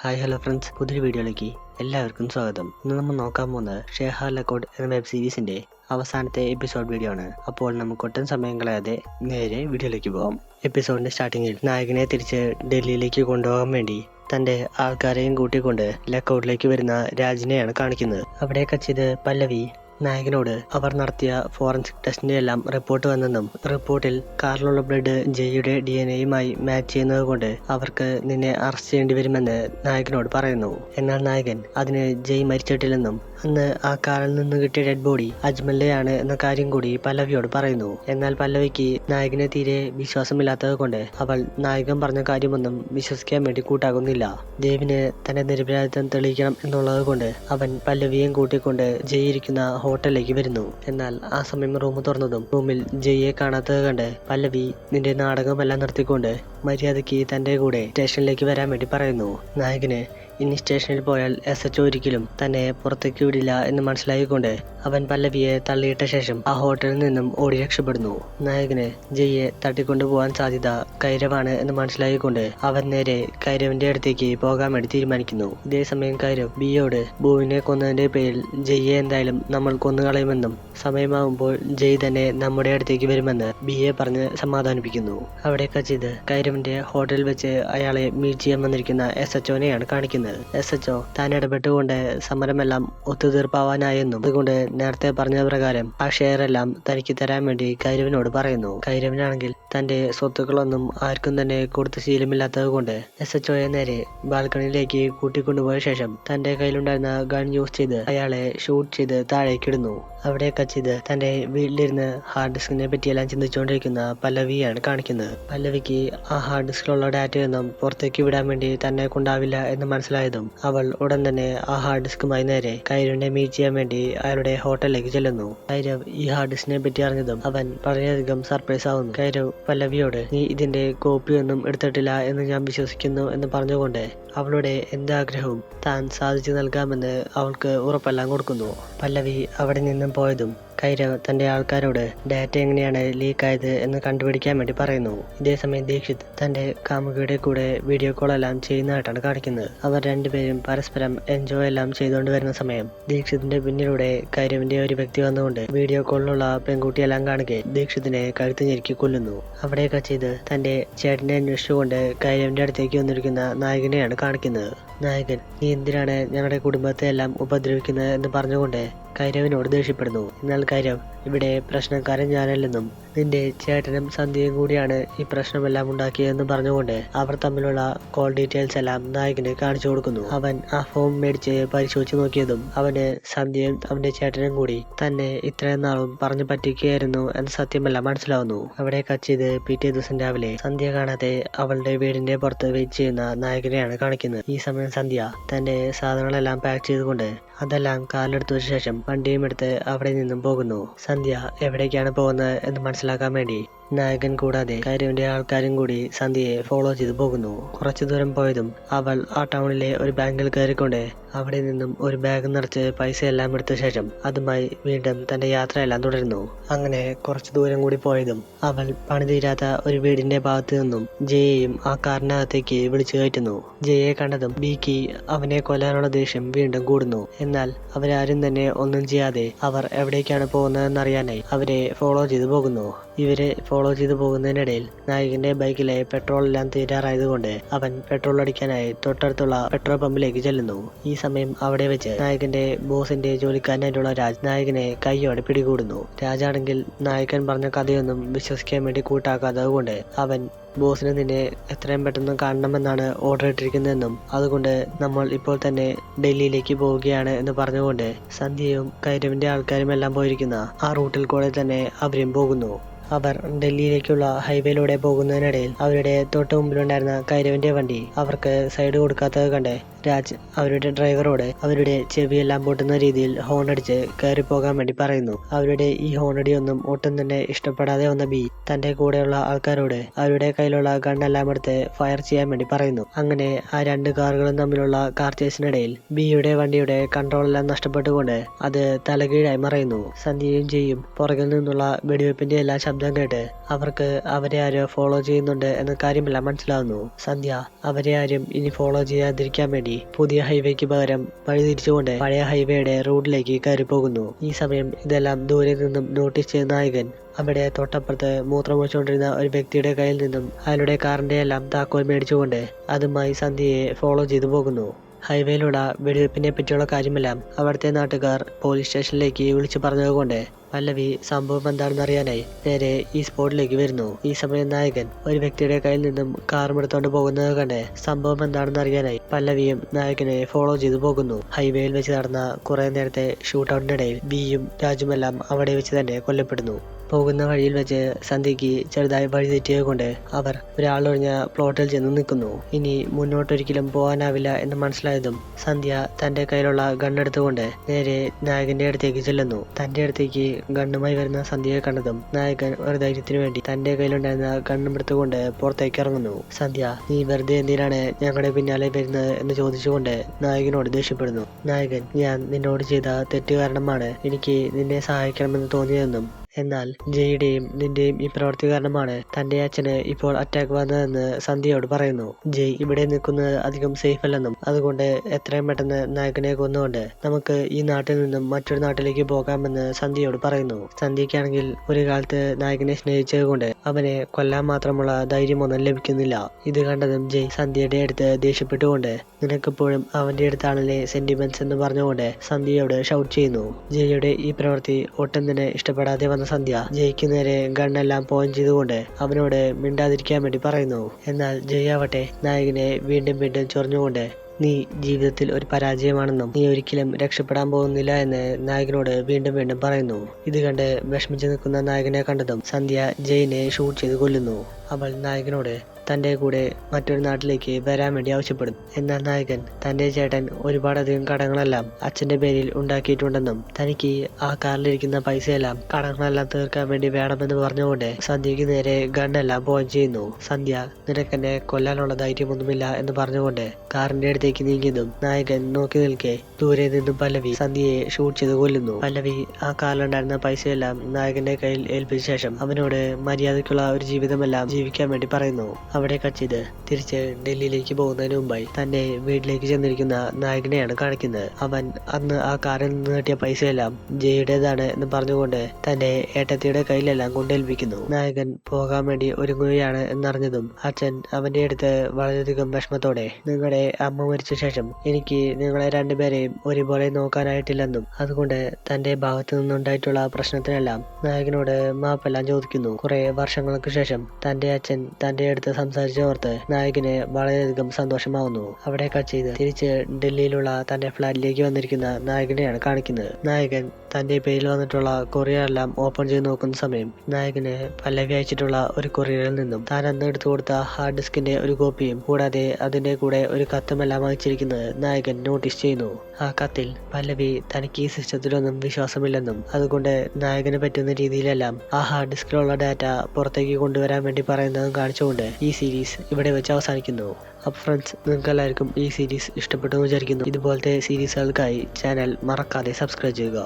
Hi hello friends. പുതിയൊരു വീഡിയോയിലേക്ക് എല്ലാവർക്കും സ്വാഗതം. ഇന്ന് നമ്മൾ നോക്കാൻ പോകുന്നത് ഷെഹാർ ലക്കോഡ് എന്ന വെബ് സീരീസിന്റെ അവസാനത്തെ എപ്പിസോഡ് വീഡിയോ ആണ്. അപ്പോൾ നമുക്ക് ഒട്ടും സമയം കളയാതെ നേരെ വീഡിയോയിലേക്ക് പോകാം. എപ്പിസോഡിന്റെ സ്റ്റാർട്ടിങ്ങിൽ നായകനെ തിരിച്ച് ഡൽഹിയിലേക്ക് കൊണ്ടുപോകാൻ വേണ്ടി തന്റെ ആൾക്കാരെയും കൂട്ടിക്കൊണ്ട് ലക്കൗട്ടിലേക്ക് വരുന്ന രാജിനെയാണ് കാണിക്കുന്നത്. അവിടെയൊക്കെ കച്ചിത് പല്ലവി നായകനോട് അവർ നടത്തിയ ഫോറൻസിക് ടെസ്റ്റിന്റെ എല്ലാം റിപ്പോർട്ട് വന്നെന്നും റിപ്പോർട്ടിൽ കാറിലുള്ള ബ്ലഡ് ജയ്യുടെ ഡി എൻ എയുമായി മാച്ച് ചെയ്യുന്നത് കൊണ്ട് അവർക്ക് നിന്നെ അറസ്റ്റ് ചെയ്യേണ്ടി വരുമെന്ന് നായകനോട് പറയുന്നു. എന്നാൽ നായകൻ അതിന് ജയ് മരിച്ചിട്ടില്ലെന്നും അന്ന് ആ കാറിൽ നിന്ന് കിട്ടിയ ഡെഡ് ബോഡി അജ്മല്ലയാണ് എന്ന കാര്യം കൂടി പല്ലവിയോട് പറയുന്നു. എന്നാൽ പല്ലവിക്ക് നായകനെ തീരെ വിശ്വാസമില്ലാത്തത് കൊണ്ട് അവൾ നായകൻ പറഞ്ഞ കാര്യമൊന്നും വിശ്വസിക്കാൻ വേണ്ടി കൂട്ടാകുന്നില്ല. ദേവിന് തന്റെ നിരപരാധിത്വം തെളിയിക്കണം എന്നുള്ളത് കൊണ്ട് അവൻ പല്ലവിയെയും കൂട്ടിക്കൊണ്ട് ജയിരിക്കുന്ന ഹോട്ടലിലേക്ക് വരുന്നു. എന്നാൽ ആ സമയം റൂം തുറന്നതും റൂമിൽ ജയ്യെ കാണാത്തത് കണ്ട് പല്ലവി നിന്റെ നാടകമെല്ലാം നിർത്തിക്കൊണ്ട് മര്യാദയ്ക്ക് തന്റെ കൂടെ സ്റ്റേഷനിലേക്ക് വരാൻ വേണ്ടി പറയുന്നു. നായകന് ഇനി സ്റ്റേഷനിൽ പോയാൽ എസ് എച്ച് ഒരിക്കലും തന്നെ പുറത്തേക്ക് വിടില്ല എന്ന് മനസ്സിലാക്കിക്കൊണ്ട് അവൻ പല്ലവിയെ തള്ളിയിട്ട ശേഷം ആ ഹോട്ടലിൽ നിന്നും ഓടി രക്ഷപ്പെടുന്നു. നായകന് ജയ്യെ തട്ടിക്കൊണ്ടുപോകാൻ സാധ്യത കൈരവാണ് എന്ന് മനസ്സിലാക്കിക്കൊണ്ട് അവൻ നേരെ കൈരവിന്റെ അടുത്തേക്ക് പോകാൻ വേണ്ടി തീരുമാനിക്കുന്നു ഇതേസമയം കൈരവ് ബിയോട് ഭൂവിനെ കൊന്നതിന്റെ പേരിൽ ജയ്യെ എന്തായാലും നമ്മൾ കൊന്നുകളയുമെന്നും സമയമാകുമ്പോൾ ജയ് തന്നെ നമ്മുടെ അടുത്തേക്ക് വരുമെന്ന് ബിയെ പറഞ്ഞ് സമാധാനിപ്പിക്കുന്നു. അവിടെ കച്ചിത് കൈരവിന്റെ ഹോട്ടലിൽ വെച്ച് അയാളെ മീറ്റ് ചെയ്യാൻ വന്നിരിക്കുന്ന എസ് എച്ച് ഒനെയാണ് കാണിക്കുന്നത് എസ് എച്ച് ഒ താൻ ഇടപെട്ടുകൊണ്ട് സമരമെല്ലാം ഒത്തുതീർപ്പാവാനായെന്നും അതുകൊണ്ട് നേരത്തെ പറഞ്ഞ പ്രകാരം ആ ഷെയർ എല്ലാം തനിക്ക് തരാൻ വേണ്ടി കൈരവിനോട് പറയുന്നു. കൈരവിനാണെങ്കിൽ തന്റെ സ്വത്തുക്കളൊന്നും ആർക്കും തന്നെ കൊടുത്ത ശീലമില്ലാത്തത് കൊണ്ട് എസ് എച്ച് ഒയെ നേരെ ബാൽക്കണിയിലേക്ക് കൂട്ടിക്കൊണ്ടുപോയ ശേഷം തന്റെ കയ്യിലുണ്ടായിരുന്ന ഗൺ യൂസ് ചെയ്ത് അയാളെ ഷൂട്ട് ചെയ്ത് താഴേക്കിടുന്നു അവിടെ കച്ചിത് തന്റെ വീട്ടിലിരുന്ന് ഹാർഡ് ഡിസ്കിനെ പറ്റിയെല്ലാം ചിന്തിച്ചുകൊണ്ടിരിക്കുന്ന പല്ലവിയാണ് കാണിക്കുന്നത്. പല്ലവിക്ക് ആ ഹാർഡ് ഡിസ്കിലുള്ള ഡാറ്റയൊന്നും പുറത്തേക്ക് വിടാൻ വേണ്ടി തന്നെ കൊണ്ടാവില്ല എന്ന് മനസ്സിലായതും അവൾ ഉടൻ തന്നെ ആ ഹാർഡ് ഡിസ്കുമായി നേരെ കൈരവിനെ മീറ്റ് ചെയ്യാൻ വേണ്ടി അയാളുടെ ഹോട്ടലിലേക്ക് ചെല്ലുന്നു. കൈരവ് ഈ ഹാർഡ് ഡിസ്കിനെ പറ്റി അറിഞ്ഞതും അവൻ വളരെയധികം സർപ്രൈസ് ആവുന്നു. കൈരവ് പല്ലവിയോട് നീ ഇതിന്റെ കോപ്പിയൊന്നും എടുത്തിട്ടില്ല എന്ന് ഞാൻ വിശ്വസിക്കുന്നു എന്ന് പറഞ്ഞുകൊണ്ട് അവളുടെ എന്താഗ്രഹവും താൻ സാധിച്ചു നൽകാമെന്ന് അവൾക്ക് ഉറപ്പെല്ലാം കൊടുക്കുന്നു. പല്ലവി അവിടെ നിന്നും പോയതും കൈരവ് തന്റെ ആൾക്കാരോട് ഡാറ്റ എങ്ങനെയാണ് ലീക്ക് ആയത് എന്ന് കണ്ടുപിടിക്കാൻ വേണ്ടി പറയുന്നു. ഇതേസമയം ദീക്ഷിത് തന്റെ കാമുകിയുടെ കൂടെ വീഡിയോ കോൾ എല്ലാം ചെയ്യുന്നതായിട്ടാണ് കാണിക്കുന്നത്. അവർ രണ്ടുപേരും പരസ്പരം എൻജോയ് എല്ലാം ചെയ്തുകൊണ്ട് വരുന്ന സമയം. ദീക്ഷിതിന്റെ പിന്നിലൂടെ കൈരവിന്റെ ഒരു വ്യക്തി വന്നുകൊണ്ട് വീഡിയോ കോളിലുള്ള പെൺകുട്ടിയെല്ലാം കാണുകയും ദീക്ഷിതിനെ കഴുത്ത് ഞെരുക്കി കൊല്ലുന്നു. അവിടെയൊക്കെ ചെയ്ത് തന്റെ ചേട്ടനെ അന്വേഷിച്ചുകൊണ്ട് കൈരവിന്റെ അടുത്തേക്ക് വന്നിരിക്കുന്ന നായകനെയാണ് കാണിക്കുന്നത്. നായകൻ നീ എന്തിനാണ് ഞങ്ങളുടെ കുടുംബത്തെ എല്ലാം ഉപദ്രവിക്കുന്നത് എന്ന് പറഞ്ഞുകൊണ്ട് കൈരവിനോട് ദേഷ്യപ്പെടുന്നു. എന്നാൽ കൈരവ് ഇവിടെ പ്രശ്നക്കാരൻ ഞാനല്ലെന്നും നിന്റെ ചേട്ടനും സന്ധ്യയും കൂടിയാണ് ഈ പ്രശ്നമെല്ലാം ഉണ്ടാക്കിയതെന്ന് പറഞ്ഞുകൊണ്ട് അവർ തമ്മിലുള്ള കോൾ ഡീറ്റെയിൽസ് എല്ലാം നായകന് കാണിച്ചു കൊടുക്കുന്നു. അവൻ ആ ഫോം മേടിച്ച് പരിശോധിച്ച് നോക്കിയതും അവന് സന്ധ്യയും അവന്റെ ചേട്ടനും കൂടി തന്നെ ഇത്രയും നാളും പറഞ്ഞു പറ്റിക്കുകയായിരുന്നു എന്ന സത്യമെല്ലാം മനസ്സിലാവുന്നു. അവിടെ കച്ചിത് പിറ്റേ ദിവസം രാവിലെ സന്ധ്യ കാണാതെ അവളുടെ വീടിന്റെ പുറത്ത് വെയിറ്റ് ചെയ്യുന്ന നായകനെയാണ് കാണിക്കുന്നത്. ഈ സമയം സന്ധ്യ തന്റെ സാധനങ്ങളെല്ലാം പാക്ക് ചെയ്തുകൊണ്ട് അതെല്ലാം കാലെടുത്തു ശേഷം വണ്ടിയും എടുത്ത് അവിടെ നിന്നും പോകുന്നു. സന്ധ്യ എവിടേക്കാണ് പോകുന്നത് എന്ന് മനസ്സിലാക്കാൻ വേണ്ടി. നായകൻ കൂടാതെ കാര്യവിന്റെ ആൾക്കാരും കൂടി സന്ധ്യയെ ഫോളോ ചെയ്തു പോകുന്നു. കുറച്ചു ദൂരം പോയതും അവൾ ആ ടൗണിലെ ഒരു ബാങ്കിൽ കയറിക്കൊണ്ട് അവിടെ നിന്നും ഒരു ബാഗ് നിറച്ച് പൈസ എല്ലാം എടുത്ത ശേഷം അതുമായി വീണ്ടും തന്റെ യാത്രയെല്ലാം തുടരുന്നു. അങ്ങനെ കുറച്ചു ദൂരം കൂടി പോയതും അവൾ പണിതീരാത്ത ഒരു വീടിന്റെ ഭാഗത്തു നിന്നും ജയയെയും ആ കാറിനകത്തേക്ക് വിളിച്ചു കയറ്റുന്നു. ജയയെ കണ്ടതും ബിക്ക് അവനെ കൊല്ലാനുള്ള ദേഷ്യം വീണ്ടും കൂടുന്നു. എന്നാൽ അവരാരും തന്നെ ഒന്നും ചെയ്യാതെ അവർ എവിടേക്കാണ് പോകുന്നതെന്നറിയാനായി അവരെ ഫോളോ ചെയ്തു പോകുന്നു. ഇവരെ ഫോളോ ചെയ്തു പോകുന്നതിനിടയിൽ നായകന്റെ ബൈക്കിലെ പെട്രോൾ എല്ലാം തീരാറായതുകൊണ്ട് അവൻ പെട്രോൾ അടിക്കാനായി തൊട്ടടുത്തുള്ള പെട്രോൾ പമ്പിലേക്ക് ചെല്ലുന്നു. ഈ സമയം അവിടെ വെച്ച് നായകന്റെ ബോസിന്റെ ജോലിക്കാരനായിട്ടുള്ള രാജ് നായകനെ കൈയോടെ പിടികൂടുന്നു. രാജാണെങ്കിൽ നായകൻ പറഞ്ഞ കഥയൊന്നും വിശ്വസിക്കാൻ വേണ്ടി കൂട്ടാക്കാത്തത് കൊണ്ട് അവൻ ബോസിന് നിന്നെ എത്രയും പെട്ടെന്ന് കാണണമെന്നാണ് ഓർഡർ ഇട്ടിരിക്കുന്നതെന്നും അതുകൊണ്ട് നമ്മൾ ഇപ്പോൾ തന്നെ ഡൽഹിയിലേക്ക് പോവുകയാണ് എന്ന് പറഞ്ഞുകൊണ്ട് സന്ധ്യയും കൈരവിന്റെ ആൾക്കാരും എല്ലാം പോയിരിക്കുന്ന ആ റൂട്ടിൽ കൂടെ തന്നെ അവരും പോകുന്നു. അവർ ഡൽഹിയിലേക്കുള്ള ഹൈവേയിലൂടെ പോകുന്നതിനിടയിൽ അവരുടെ തൊട്ടു മുമ്പിലുണ്ടായിരുന്ന കൈരവിന്റെ വണ്ടി അവർക്ക് സൈഡ് കൊടുക്കാത്തത് കണ്ട് രാജ് അവരുടെ ഡ്രൈവറോട് അവരുടെ ചെവിയെല്ലാം പൊട്ടുന്ന രീതിയിൽ ഹോൺ അടിച്ച് കയറി പോകാൻ വേണ്ടി പറയുന്നു. അവരുടെ ഈ ഹോണടിയൊന്നും ഒട്ടും തന്നെ ഇഷ്ടപ്പെടാതെ വന്ന ബി തന്റെ കൂടെയുള്ള ആൾക്കാരോട് അവരുടെ കയ്യിലുള്ള ഗണ്ണെല്ലാം എടുത്ത് ഫയർ ചെയ്യാൻ വേണ്ടി പറയുന്നു. അങ്ങനെ ആ രണ്ട് കാറുകളും തമ്മിലുള്ള കാർ ചേസിനിടയിൽ ബിയുടെ വണ്ടിയുടെ കൺട്രോൾ എല്ലാം നഷ്ടപ്പെട്ടുകൊണ്ട് അത് തലകീഴായി മറയുന്നു. സന്ധ്യയും ചെയ്യും പുറകിൽ നിന്നുള്ള വെടിവെപ്പിന്റെ എല്ലാ ശബ്ദം കേട്ട് അവർക്ക് അവരെ ആരോ ഫോളോ ചെയ്യുന്നുണ്ട് എന്ന കാര്യമെല്ലാം മനസ്സിലാവുന്നു. സന്ധ്യ അവരെ ആരും ഇനി ഫോളോ ചെയ്യാതിരിക്കാൻ വേണ്ടി പുതിയ ഹൈവേക്ക് പകരം വഴി തിരിച്ചുകൊണ്ട് പഴയ ഹൈവേയുടെ റോഡിലേക്ക് കയറി പോകുന്നു ഈ സമയം ഇതെല്ലാം ദൂരെ നിന്നും നോട്ടീസ് ചെയ്ത നായകൻ അവിടെ തൊട്ടപ്പുറത്ത് മൂത്രമൊഴിച്ചുകൊണ്ടിരുന്ന ഒരു വ്യക്തിയുടെ കയ്യിൽ നിന്നും അയാളുടെ കാറിന്റെ എല്ലാം താക്കോൽ മേടിച്ചുകൊണ്ട് അതുമായി സന്ധ്യയെ ഫോളോ ചെയ്തു പോകുന്നു. ഹൈവേയിലുള്ള വെടിവെപ്പിനെ പറ്റിയുള്ള കാര്യമെല്ലാം അവിടുത്തെ നാട്ടുകാർ പോലീസ് സ്റ്റേഷനിലേക്ക് വിളിച്ചു പറഞ്ഞതുകൊണ്ട് പല്ലവി സംഭവം എന്താണെന്ന് അറിയാനായി നേരെ ഈ സ്പോട്ടിലേക്ക് വരുന്നു. ഈ സമയം നായകൻ ഒരു വ്യക്തിയുടെ കയ്യിൽ നിന്നും കാർ എടുത്തോണ്ട് പോകുന്നത് കണ്ട് സംഭവം എന്താണെന്ന് അറിയാനായി പല്ലവിയും നായകനെ ഫോളോ ചെയ്തു പോകുന്നു. ഹൈവേയിൽ വെച്ച് നടന്ന കുറെ നേരത്തെ ഷൂട്ടൗട്ടിനിടയിൽ ബിയും രാജുമെല്ലാം അവിടെ വെച്ച് തന്നെ കൊല്ലപ്പെടുന്നു. പോകുന്ന വഴിയിൽ വെച്ച് സന്ധ്യയ്ക്ക് ചെറുതായി വഴി തെറ്റിയത് കൊണ്ട് അവർ ഒരാളൊഴിഞ്ഞ പ്ലോട്ടിൽ ചെന്ന് നിൽക്കുന്നു. ഇനി മുന്നോട്ടൊരിക്കലും പോകാനാവില്ല എന്ന് മനസ്സിലായതും സന്ധ്യ തന്റെ കയ്യിലുള്ള ഗണ്ണെടുത്തുകൊണ്ട് നേരെ നായകന്റെ അടുത്തേക്ക് ചെല്ലുന്നു. തന്റെ അടുത്തേക്ക് ഗണ്ണുമായി വരുന്ന സന്ധ്യയെ കണ്ടതും നായകൻ ഒരു ധൈര്യത്തിന് വേണ്ടി തന്റെ കയ്യിലുണ്ടായിരുന്ന ഗണ്ണും എടുത്തുകൊണ്ട് പുറത്തേക്ക് ഇറങ്ങുന്നു. സന്ധ്യ നീ വെറുതെ എന്തിനാണ് ഞങ്ങളുടെ പിന്നാലെ വരുന്നത്? എന്ന് ചോദിച്ചുകൊണ്ട് നായകനോട് ദേഷ്യപ്പെടുന്നു. നായകൻ ഞാൻ നിന്നോട് ചെയ്ത തെറ്റ് കാരണമാണ് എനിക്ക് നിന്നെ സഹായിക്കണമെന്ന് തോന്നിയതെന്നും എന്നാൽ ജയുടെയും നിന്റെയും ഈ പ്രവൃത്തി കാരണമാണ് തന്റെ അച്ഛന് ഇപ്പോൾ അറ്റാക്ക് വന്നതെന്ന് സന്ധ്യയോട് പറയുന്നു. ജയ് ഇവിടെ നിൽക്കുന്നത് അധികം സേഫ് അല്ലെന്നും അതുകൊണ്ട് എത്രയും പെട്ടെന്ന് നായകനെ കൊന്നുകൊണ്ട് നമുക്ക് ഈ നാട്ടിൽ നിന്നും മറ്റൊരു നാട്ടിലേക്ക് പോകാമെന്ന് സന്ധ്യയോട് പറയുന്നു. സന്ധ്യയ്ക്കാണെങ്കിൽ ഒരു കാലത്ത് നായകനെ സ്നേഹിച്ചത് കൊണ്ട് അവനെ കൊല്ലാൻ മാത്രമുള്ള ധൈര്യമൊന്നും ലഭിക്കുന്നില്ല. ഇത് കണ്ടതും ജയ് സന്ധ്യയുടെ അടുത്ത് ദേഷ്യപ്പെട്ടുകൊണ്ട് നിനക്കിപ്പോഴും അവന്റെ അടുത്താണല്ലേ സെന്റിമെന്റ്സ് എന്ന് പറഞ്ഞുകൊണ്ട് സന്ധ്യയോട് ഷൗട്ട് ചെയ്യുന്നു. ജയയുടെ ഈ പ്രവൃത്തി ഒട്ടും തന്നെ ഇഷ്ടപ്പെടാതെ വന്ന സന്ധ്യ ജയ്ക്ക് നേരെ ഗണ്ണെല്ലാം പോയിന്റ് ചെയ്തുകൊണ്ട് അവനോട് മിണ്ടാതിരിക്കാൻ വേണ്ടി പറയുന്നു. എന്നാൽ ജയ് ആവട്ടെ നായകനെ വീണ്ടും വീണ്ടും ചൊറിഞ്ഞുകൊണ്ട് നീ ജീവിതത്തിൽ ഒരു പരാജയമാണെന്നും നീ ഒരിക്കലും രക്ഷപ്പെടാൻ പോകുന്നില്ല എന്ന് നായകനോട് വീണ്ടും വീണ്ടും പറയുന്നു. ഇത് കണ്ട് വിഷമിച്ചു നിൽക്കുന്ന നായകനെ കണ്ടതും സന്ധ്യ ജയിനെ ഷൂട്ട് ചെയ്ത് കൊല്ലുന്നു. അവൾ നായകനോട് തന്റെ കൂടെ മറ്റൊരു നാട്ടിലേക്ക് വരാൻ വേണ്ടി ആവശ്യപ്പെടും. എന്നാൽ നായകൻ തന്റെ ചേട്ടൻ ഒരുപാടധികം കടങ്ങളെല്ലാം അച്ഛന്റെ പേരിൽ ഉണ്ടാക്കിയിട്ടുണ്ടെന്നും തനിക്ക് ആ കാറിലിരിക്കുന്ന പൈസയെല്ലാം കടങ്ങളെല്ലാം തീർക്കാൻ വേണ്ടി വേണമെന്ന് പറഞ്ഞുകൊണ്ട് സന്ധ്യയ്ക്ക് നേരെ ഗണ്ണെല്ലാം പോയിന്റ് ചെയ്യുന്നു. സന്ധ്യ നിനക്കെന്നെ കൊല്ലാനുള്ള ധൈര്യമൊന്നുമില്ല എന്ന് പറഞ്ഞുകൊണ്ട് കാറിന്റെ അടുത്തേക്ക് നീങ്ങിയതും നായകൻ നോക്കി നിൽക്കെ ദൂരെ നിന്നും പല്ലവി സന്ധ്യയെ ഷൂട്ട് ചെയ്ത് കൊല്ലുന്നു. പല്ലവി ആ കാറിലുണ്ടായിരുന്ന പൈസയെല്ലാം നായകന്റെ കയ്യിൽ ഏൽപ്പിച്ച ശേഷം അവനോട് മര്യാദയ്ക്കുള്ള ഒരു ജീവിതമെല്ലാം ജീവിക്കാൻ വേണ്ടി പറയുന്നു. അവിടെ കച്ചിത് തിരിച്ച് ഡൽഹിയിലേക്ക് പോകുന്നതിന് മുമ്പായി തന്നെ വീട്ടിലേക്ക് ചെന്നിരിക്കുന്ന നായകനെയാണ് കാണിക്കുന്നത്. അവൻ അന്ന് ആ കാറിൽ നിന്ന് കിട്ടിയ പൈസയെല്ലാം ജയുടേതാണ് എന്ന് പറഞ്ഞുകൊണ്ട് തന്റെ ഏട്ടത്തിയുടെ കയ്യിലെല്ലാം കൊണ്ടേൽപ്പിക്കുന്നു. നായകൻ പോകാൻ വേണ്ടി ഒരുങ്ങുകയാണ് എന്നറിഞ്ഞതും അച്ഛൻ അവന്റെ അടുത്ത് വളരെയധികം വിഷമത്തോടെ നിങ്ങളുടെ അമ്മ മരിച്ച ശേഷം എനിക്ക് നിങ്ങളെ രണ്ടുപേരെയും ഒരുപോലെ നോക്കാനായിട്ടില്ലെന്നും അതുകൊണ്ട് തന്റെ ഭാഗത്തു നിന്നുണ്ടായിട്ടുള്ള പ്രശ്നത്തിനെല്ലാം നായകനോട് മാപ്പെല്ലാം ചോദിക്കുന്നു. കുറെ വർഷങ്ങൾക്ക് ശേഷം തന്റെ അച്ഛൻ തന്റെ അടുത്ത് സംസാരിച്ചോർത്ത് നായകന് വളരെയധികം സന്തോഷമാവുന്നു. അവിടെ കട്ട് ചെയ്ത് തിരിച്ച് ഡൽഹിയിലുള്ള തന്റെ ഫ്ലാറ്റിലേക്ക് വന്നിരിക്കുന്ന നായകനെയാണ് കാണിക്കുന്നത്. നായകൻ തന്റെ പേരിൽ വന്നിട്ടുള്ള കൊറിയറെല്ലാം ഓപ്പൺ ചെയ്ത് നോക്കുന്ന സമയം നായകന് പല്ലവി അയച്ചിട്ടുള്ള ഒരു കൊറിയറിൽ നിന്നും താൻ അന്ന് എടുത്തു കൊടുത്ത ഹാർഡ് ഡിസ്കിന്റെ ഒരു കോപ്പിയും കൂടാതെ അതിന്റെ കൂടെ ഒരു കത്തുമെല്ലാം വാങ്ങിച്ചിരിക്കുന്നത് നായകൻ നോട്ടീസ് ചെയ്യുന്നു. ആ കത്തിൽ പല്ലവി തനിക്ക് ഈ സിസ്റ്റത്തിലൊന്നും വിശ്വാസമില്ലെന്നും അതുകൊണ്ട് നായകന് പറ്റുന്ന രീതിയിലെല്ലാം ആ ഹാർഡ് ഡിസ്കിലുള്ള ഡാറ്റ പുറത്തേക്ക് കൊണ്ടുവരാൻ വേണ്ടി പറയുന്നതും കാണിച്ചുകൊണ്ട് ഈ സീരീസ് ഇവിടെ വെച്ച് അവസാനിക്കുന്നു. അപ്പോൾ ഫ്രണ്ട്സ് നിങ്ങൾക്ക് എല്ലാവർക്കും ഈ സീരീസ് ഇഷ്ടപ്പെട്ടു വിചാരിക്കുന്നു. ഇതുപോലത്തെ സീരീസുകൾക്കായി ചാനൽ മറക്കാതെ സബ്സ്ക്രൈബ് ചെയ്യുക.